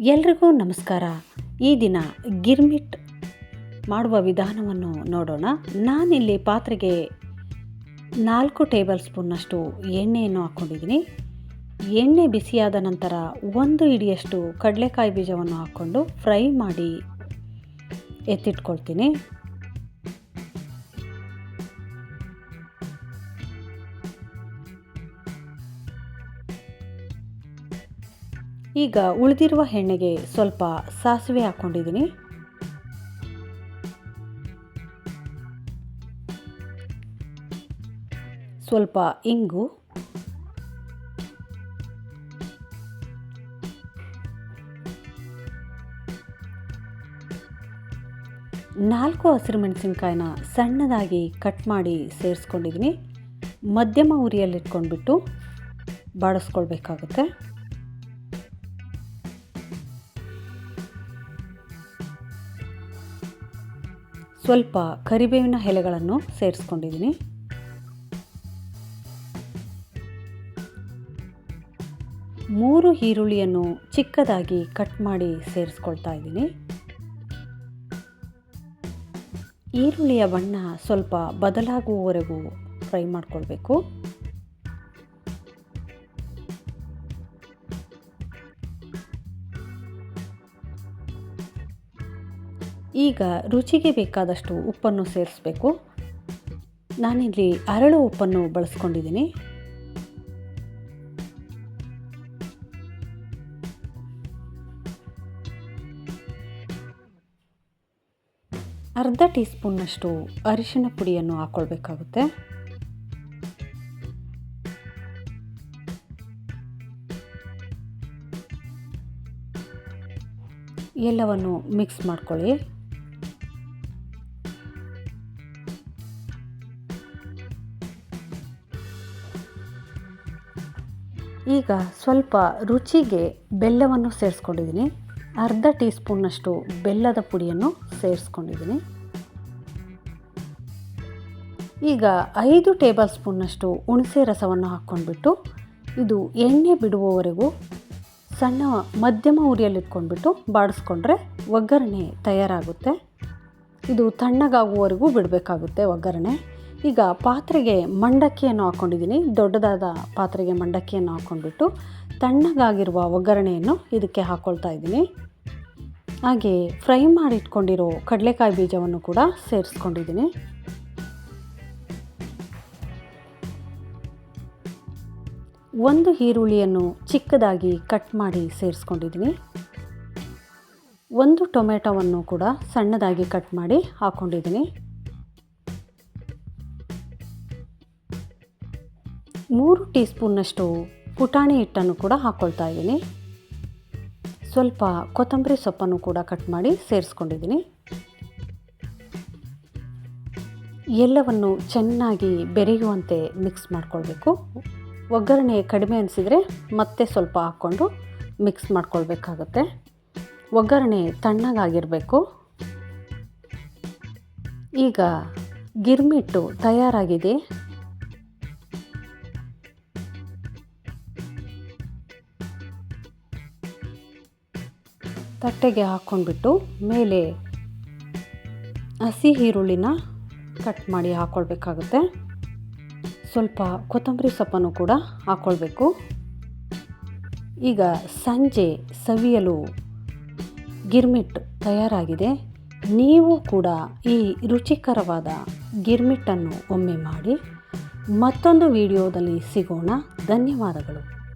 ಎಲ್ರಿಗೂ ನಮಸ್ಕಾರ. ಈ ದಿನ ಗಿರ್ಮಿಟ್ ಮಾಡುವ ವಿಧಾನವನ್ನು ನೋಡೋಣ. ನಾನಿಲ್ಲಿ ಪಾತ್ರೆಗೆ ನಾಲ್ಕು ಟೇಬಲ್ ಸ್ಪೂನ್ನಷ್ಟು ಎಣ್ಣೆಯನ್ನು ಹಾಕ್ಕೊಂಡಿದ್ದೀನಿ. ಎಣ್ಣೆ ಬಿಸಿಯಾದ ನಂತರ ಒಂದು ಹಿಡಿಯಷ್ಟು ಕಡಲೆಕಾಯಿ ಬೀಜವನ್ನು ಹಾಕ್ಕೊಂಡು ಫ್ರೈ ಮಾಡಿ ಎತ್ತಿಟ್ಕೊಳ್ತೀನಿ. ಈಗ ಉಳಿದಿರುವ ಎಣ್ಣೆಗೆ ಸ್ವಲ್ಪ ಸಾಸಿವೆ ಹಾಕ್ಕೊಂಡಿದ್ದೀನಿ. ಸ್ವಲ್ಪ ಇಂಗು. ನಾಲ್ಕು ಹಸಿರು ಮೆಣಸಿನ್ಕಾಯಿನ ಸಣ್ಣದಾಗಿ ಕಟ್ ಮಾಡಿ ಸೇರಿಸ್ಕೊಂಡಿದ್ದೀನಿ. ಮಧ್ಯಮ ಉರಿಯಲ್ಲಿಟ್ಕೊಂಡ್ಬಿಟ್ಟು ಬಾಡಿಸ್ಕೊಳ್ಬೇಕಾಗುತ್ತೆ. ಸ್ವಲ್ಪ ಕರಿಬೇವಿನ ಎಲೆಗಳನ್ನು ಸೇರಿಸ್ಕೊಂಡಿದ್ದೀನಿ. ಮೂರು ಈರುಳ್ಳಿಯನ್ನು ಚಿಕ್ಕದಾಗಿ ಕಟ್ ಮಾಡಿ ಸೇರಿಸ್ಕೊಳ್ತಾ ಇದ್ದೀನಿ. ಈರುಳ್ಳಿಯ ಬಣ್ಣ ಸ್ವಲ್ಪ ಬದಲಾಗುವವರೆಗೂ ಫ್ರೈ ಮಾಡ್ಕೊಳ್ಬೇಕು. ಈಗ ರುಚಿಗೆ ಬೇಕಾದಷ್ಟು ಉಪ್ಪನ್ನು ಸೇರಿಸಬೇಕು. ನಾನಿಲ್ಲಿ ಅರಳು ಉಪ್ಪನ್ನು ಬಳಸ್ಕೊಂಡಿದ್ದೀನಿ. ಅರ್ಧ ಟೀ ಸ್ಪೂನ್ನಷ್ಟು ಅರಿಶಿನ ಪುಡಿಯನ್ನು ಹಾಕ್ಕೊಳ್ಬೇಕಾಗುತ್ತೆ ಎಲ್ಲವನ್ನು ಮಿಕ್ಸ್ ಮಾಡ್ಕೊಳ್ಳಿ. ಈಗ ಸ್ವಲ್ಪ ರುಚಿಗೆ ಬೆಲ್ಲವನ್ನು ಸೇರಿಸ್ಕೊಂಡಿದ್ದೀನಿ. ಅರ್ಧ ಟೀ ಸ್ಪೂನ್ನಷ್ಟು ಬೆಲ್ಲದ ಪುಡಿಯನ್ನು ಸೇರಿಸ್ಕೊಂಡಿದ್ದೀನಿ. ಈಗ ಐದು ಟೇಬಲ್ ಸ್ಪೂನ್ನಷ್ಟು ಹುಣಸೆ ರಸವನ್ನು ಹಾಕ್ಕೊಂಡ್ಬಿಟ್ಟು, ಇದು ಎಣ್ಣೆ ಬಿಡುವವರೆಗೂ ಸಣ್ಣ ಮಧ್ಯಮ ಉರಿಯಲ್ಲಿಟ್ಕೊಂಡ್ಬಿಟ್ಟು ಬಾಡಿಸ್ಕೊಂಡ್ರೆ ಒಗ್ಗರಣೆ ತಯಾರಾಗುತ್ತೆ. ಇದು ತಣ್ಣಗಾಗುವವರೆಗೂ ಬಿಡಬೇಕಾಗುತ್ತೆ ಒಗ್ಗರಣೆ. ಈಗ ಪಾತ್ರೆಗೆ ಮಂಡಕ್ಕಿಯನ್ನು ಹಾಕ್ಕೊಂಡಿದ್ದೀನಿ ದೊಡ್ಡದಾದ ಪಾತ್ರೆಗೆ ಮಂಡಕ್ಕಿಯನ್ನು ಹಾಕ್ಕೊಂಡ್ಬಿಟ್ಟು ತಣ್ಣಗಾಗಿರುವ ಒಗ್ಗರಣೆಯನ್ನು ಇದಕ್ಕೆ ಹಾಕ್ಕೊಳ್ತಾ ಇದ್ದೀನಿ. ಹಾಗೆ ಫ್ರೈ ಮಾಡಿಟ್ಕೊಂಡಿರೋ ಕಡಲೆಕಾಯಿ ಬೀಜವನ್ನು ಕೂಡ ಸೇರಿಸ್ಕೊಂಡಿದ್ದೀನಿ. ಒಂದು ಈರುಳ್ಳಿಯನ್ನು ಚಿಕ್ಕದಾಗಿ ಕಟ್ ಮಾಡಿ ಸೇರಿಸ್ಕೊಂಡಿದ್ದೀನಿ. ಒಂದು ಟೊಮೆಟೊವನ್ನು ಕೂಡ ಸಣ್ಣದಾಗಿ ಕಟ್ ಮಾಡಿ ಹಾಕ್ಕೊಂಡಿದ್ದೀನಿ ಮೂರು ಟೀ ಸ್ಪೂನ್ನಷ್ಟು ಪುಟಾಣಿ ಹಿಟ್ಟನ್ನು ಕೂಡ ಹಾಕ್ಕೊಳ್ತಾ ಇದ್ದೀನಿ. ಸ್ವಲ್ಪ ಕೊತ್ತಂಬರಿ ಸೊಪ್ಪನ್ನು ಕೂಡ ಕಟ್ ಮಾಡಿ ಸೇರಿಸ್ಕೊಂಡಿದ್ದೀನಿ. ಎಲ್ಲವನ್ನು ಚೆನ್ನಾಗಿ ಬೆರೆಯುವಂತೆ ಮಿಕ್ಸ್ ಮಾಡ್ಕೊಳ್ಬೇಕು. ಒಗ್ಗರಣೆ ಕಡಿಮೆ ಅನಿಸಿದರೆ ಮತ್ತೆ ಸ್ವಲ್ಪ ಹಾಕ್ಕೊಂಡು ಮಿಕ್ಸ್ ಮಾಡ್ಕೊಳ್ಬೇಕಾಗತ್ತೆ. ಒಗ್ಗರಣೆ ತಣ್ಣಗಾಗಿರಬೇಕು. ಈಗ ಗಿರ್ಮಿಟ್ಟು ತಯಾರಾಗಿದೆ. ತಟ್ಟೆಗೆ ಹಾಕ್ಕೊಂಡ್ಬಿಟ್ಟು ಮೇಲೆ ಹಸಿ ಈರುಳ್ಳಿನ ಕಟ್ ಮಾಡಿ ಹಾಕ್ಕೊಳ್ಬೇಕಾಗುತ್ತೆ ಸ್ವಲ್ಪ ಕೊತ್ತಂಬರಿ ಸೊಪ್ಪನ್ನು ಕೂಡ ಹಾಕ್ಕೊಳ್ಬೇಕು ಈಗ ಸಂಜೆ ಸವಿಯಲು ಗಿರ್ಮಿಟ್ ತಯಾರಾಗಿದೆ. ನೀವು ಕೂಡ ಈ ರುಚಿಕರವಾದ ಗಿರ್ಮಿಟ್ಟನ್ನು ಒಮ್ಮೆ ಮಾಡಿ ಮತ್ತೊಂದು ವಿಡಿಯೋದಲ್ಲಿ ಸಿಗೋಣ. ಧನ್ಯವಾದಗಳು.